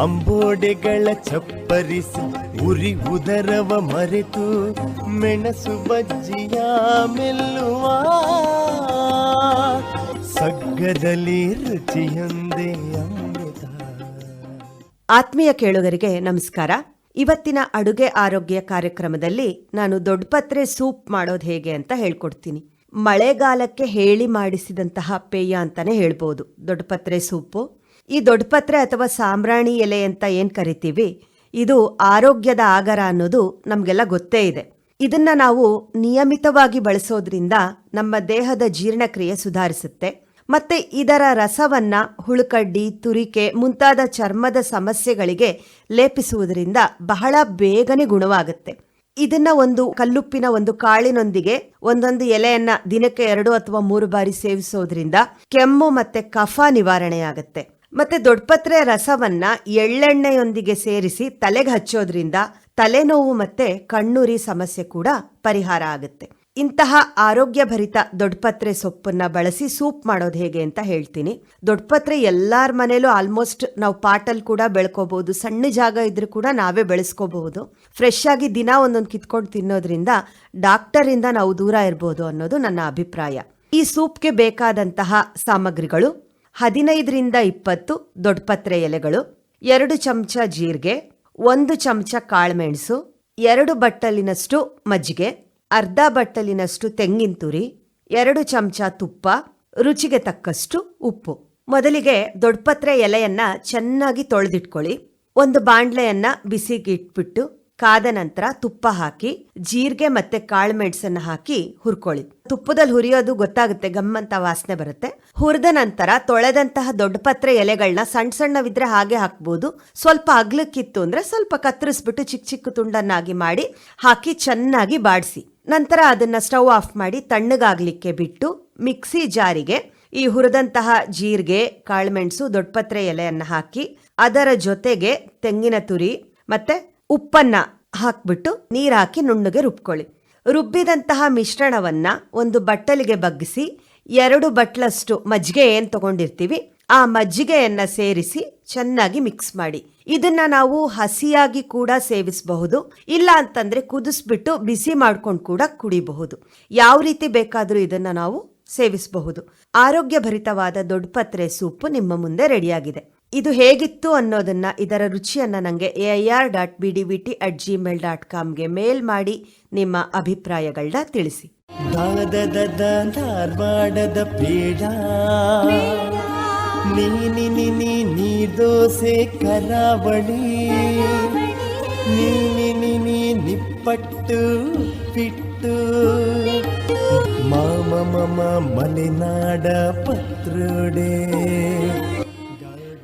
ಅಂಬೋಡೆಗಳ ಚಪ್ಪರಿಸಿ ಉರಿ ಉದರವ ಮರೆತು ಮೆಣಸು ಬಜ್ಜಿಯ ಮೆಲ್ಲುವ. ಸಗ್ಗದಲ್ಲಿ ರುಚಿಯೊಂದೇ ಅಮೃತ. ಆತ್ಮೀಯ ಕೇಳುಗರಿಗೆ ನಮಸ್ಕಾರ. ಇವತ್ತಿನ ಅಡುಗೆ ಆರೋಗ್ಯ ಕಾರ್ಯಕ್ರಮದಲ್ಲಿ ನಾನು ದೊಡ್ಡಪತ್ರೆ ಸೂಪ್ ಮಾಡೋದು ಹೇಗೆ ಅಂತ ಹೇಳ್ಕೊಡ್ತೀನಿ. ಮಳೆಗಾಲಕ್ಕೆ ಹೇಳಿ ಮಾಡಿಸಿದಂತಹ ಪೇಯ ಅಂತಾನೆ ಹೇಳ್ಬೋದು. ದೊಡ್ಡಪತ್ರೆ ಸೂಪು. ಈ ದೊಡ್ಡಪತ್ರೆ ಅಥವಾ ಸಾಂಬ್ರಾಣಿ ಎಲೆ ಅಂತ ಏನು ಕರಿತೀವಿ? ಇದು ಆರೋಗ್ಯದ ಆಗರ ಅನ್ನೋದು ನಮಗೆಲ್ಲ ಗೊತ್ತೇ ಇದೆ. ಇದನ್ನ ನಾವು ನಿಯಮಿತವಾಗಿ ಬಳಸೋದ್ರಿಂದ ನಮ್ಮ ದೇಹದ ಜೀರ್ಣಕ್ರಿಯೆ ಸುಧಾರಿಸುತ್ತೆ. ಮತ್ತೆ ಇದರ ರಸವನ್ನ ಹುಳುಕಡ್ಡಿ, ತುರಿಕೆ ಮುಂತಾದ ಚರ್ಮದ ಸಮಸ್ಯೆಗಳಿಗೆ ಲೇಪಿಸುವುದರಿಂದ ಬಹಳ ಬೇಗನೆ ಗುಣವಾಗುತ್ತೆ. ಇದನ್ನ ಒಂದು ಕಲ್ಲುಪ್ಪಿನ ಒಂದು ಕಾಳಿನೊಂದಿಗೆ ಒಂದೊಂದು ಎಲೆಯನ್ನ ದಿನಕ್ಕೆ ಎರಡು ಅಥವಾ ಮೂರು ಬಾರಿ ಸೇವಿಸೋದ್ರಿಂದ ಕೆಮ್ಮು ಮತ್ತೆ ಕಫ ನಿವಾರಣೆಯಾಗುತ್ತೆ. ಮತ್ತೆ ದೊಡ್ಡಪತ್ರೆ ರಸವನ್ನ ಎಳ್ಳೆಣ್ಣೆಯೊಂದಿಗೆ ಸೇರಿಸಿ ತಲೆಗೆ ಹಚ್ಚೋದ್ರಿಂದ ತಲೆನೋವು ಮತ್ತೆ ಕಣ್ಣುರಿ ಸಮಸ್ಯೆ ಕೂಡ ಪರಿಹಾರ ಆಗುತ್ತೆ. ಇಂತಹ ಆರೋಗ್ಯಭರಿತ ದೊಡ್ಡಪತ್ರೆ ಸೊಪ್ಪನ್ನ ಬಳಸಿ ಸೂಪ್ ಮಾಡೋದು ಹೇಗೆ ಅಂತ ಹೇಳ್ತೀನಿ. ದೊಡ್ಡಪತ್ರೆ ಎಲ್ಲಾರ ಮನೇಲೂ ಆಲ್ಮೋಸ್ಟ್ ನಾವು ಪಾಟಲ್ ಕೂಡ ಬೆಳ್ಕೋಬಹುದು ಸಣ್ಣ ಜಾಗ ಇದ್ರೂ ಕೂಡ ನಾವೇ ಬೆಳೆಸ್ಕೋಬಹುದು. ಫ್ರೆಶ್ ಆಗಿ ದಿನ ಒಂದೊಂದು ಕಿತ್ಕೊಂಡು ತಿನ್ನೋದ್ರಿಂದ ಡಾಕ್ಟರಿಂದ ನಾವು ದೂರ ಇರ್ಬೋದು ಅನ್ನೋದು ನನ್ನ ಅಭಿಪ್ರಾಯ. ಈ ಸೂಪ್ಗೆ ಬೇಕಾದಂತಹ ಸಾಮಗ್ರಿಗಳು ಹದಿನೈದರಿಂದ ಇಪ್ಪತ್ತು ದೊಡ್ಡಪತ್ರೆ ಎಲೆಗಳು, ಎರಡು ಚಮಚ ಜೀರಿಗೆ, ಒಂದು ಚಮಚ ಕಾಳುಮೆಣಸು, ಎರಡು ಬಟ್ಟಲಿನಷ್ಟು ಮಜ್ಜಿಗೆ, ಅರ್ಧ ಬಟ್ಟಲಿನಷ್ಟು ತೆಂಗಿನ ತುರಿ, ಎರಡು ಚಮಚ ತುಪ್ಪ, ರುಚಿಗೆ ತಕ್ಕಷ್ಟು ಉಪ್ಪು. ಮೊದಲಿಗೆ ದೊಡ್ಡಪತ್ರೆ ಎಲೆಯನ್ನ ಚೆನ್ನಾಗಿ ತೊಳೆದಿಟ್ಕೊಳ್ಳಿ. ಒಂದು ಬಾಂಡ್ಲೆಯನ್ನ ಬಿಸಿಗೆ ಇಟ್ಬಿಟ್ಟು ಕಾದ ನಂತರ ತುಪ್ಪ ಹಾಕಿ, ಜೀರಿಗೆ ಮತ್ತೆ ಕಾಳುಮೆಣಸನ್ನ ಹಾಕಿ ಹುರ್ಕೊಳ್ಳಿ. ತುಪ್ಪದಲ್ಲಿ ಹುರಿಯೋದು ಗೊತ್ತಾಗುತ್ತೆ, ಗಮ್ಮಂತ ವಾಸನೆ ಬರುತ್ತೆ. ಹುರಿದ ನಂತರ ತೊಳೆದಂತಹ ದೊಡ್ಡಪತ್ರೆ ಎಲೆಗಳನ್ನ ಸಣ್ಣ ಸಣ್ಣವಿದ್ರೆ ಹಾಗೆ ಹಾಕ್ಬೋದು. ಸ್ವಲ್ಪ ಅಗ್ಲಕ್ಕಿತ್ತು ಅಂದ್ರೆ ಸ್ವಲ್ಪ ಕತ್ತರಿಸ್ಬಿಟ್ಟು ಚಿಕ್ಕ ಚಿಕ್ಕ ತುಂಡನ್ನಾಗಿ ಮಾಡಿ ಹಾಕಿ ಚೆನ್ನಾಗಿ ಬಾಡಿಸಿ. ನಂತರ ಅದನ್ನ ಸ್ಟವ್ ಆಫ್ ಮಾಡಿ ತಣ್ಣಗಾಗ್ಲಿಕ್ಕೆ ಬಿಟ್ಟು ಮಿಕ್ಸಿ ಜಾರಿಗೆ ಈ ಹುರಿದಂತಹ ಜೀರಿಗೆ ಕಾಳುಮೆಣಸು ದೊಡ್ಡಪತ್ರೆ ಎಲೆಯನ್ನ ಹಾಕಿ ಅದರ ಜೊತೆಗೆ ತೆಂಗಿನ ತುರಿ ಮತ್ತೆ ಉಪ್ಪನ್ನ ಹಾಕ್ಬಿಟ್ಟು ನೀರ್ ಹಾಕಿ ನುಣ್ಣಗೆ ರುಬ್ಕೊಳ್ಳಿ. ರುಬ್ಬಿದಂತಹ ಮಿಶ್ರಣವನ್ನ ಒಂದು ಬಟ್ಟಲಿಗೆ ಬಗ್ಗಿಸಿ ಎರಡು ಬಟ್ಲಷ್ಟು ಮಜ್ಜಿಗೆ ಏನ್ ತಗೊಂಡಿರ್ತೀವಿ, ಆ ಮಜ್ಜಿಗೆಯನ್ನ ಸೇರಿಸಿ ಚೆನ್ನಾಗಿ ಮಿಕ್ಸ್ ಮಾಡಿ. ಇದನ್ನ ನಾವು ಹಸಿಯಾಗಿ ಕೂಡ ಸೇವಿಸಬಹುದು, ಇಲ್ಲ ಅಂತಂದ್ರೆ ಕುದಿಸ್ಬಿಟ್ಟು ಬಿಸಿ ಮಾಡ್ಕೊಂಡು ಕೂಡ ಕುಡಿಬಹುದು. ಯಾವ ರೀತಿ ಬೇಕಾದರೂ ಇದನ್ನ ನಾವು ಸೇವಿಸಬಹುದು. ಆರೋಗ್ಯ ಭರಿತವಾದ ದೊಡ್ಡಪತ್ರೆ ಸೂಪು ನಿಮ್ಮ ಮುಂದೆ ರೆಡಿಯಾಗಿದೆ. ಇದು ಹೇಗಿತ್ತು ಅನ್ನೋದನ್ನು, ಇದರ ರುಚಿಯನ್ನು ನನಗೆ A I R dot B D V T at Gmail dot ಕಾಮ್ಗೆ mail ಮಾಡಿ ನಿಮ್ಮ ಅಭಿಪ್ರಾಯಗಳನ್ನ ತಿಳಿಸಿ. ಧಾರವಾಡದ ಪೇಡ. ನೀನಿ ನೀನಿ ನೀ ದೋಸೆ ಕರಾವಳಿ. ನೀನಿ ನಿಪ್ಪಟ್ಟು, ಪಿಟ್ಟು. ಮಾಮ, ಮಮ ಮಲೆನಾಡ ಪತ್ರೋಡೆ.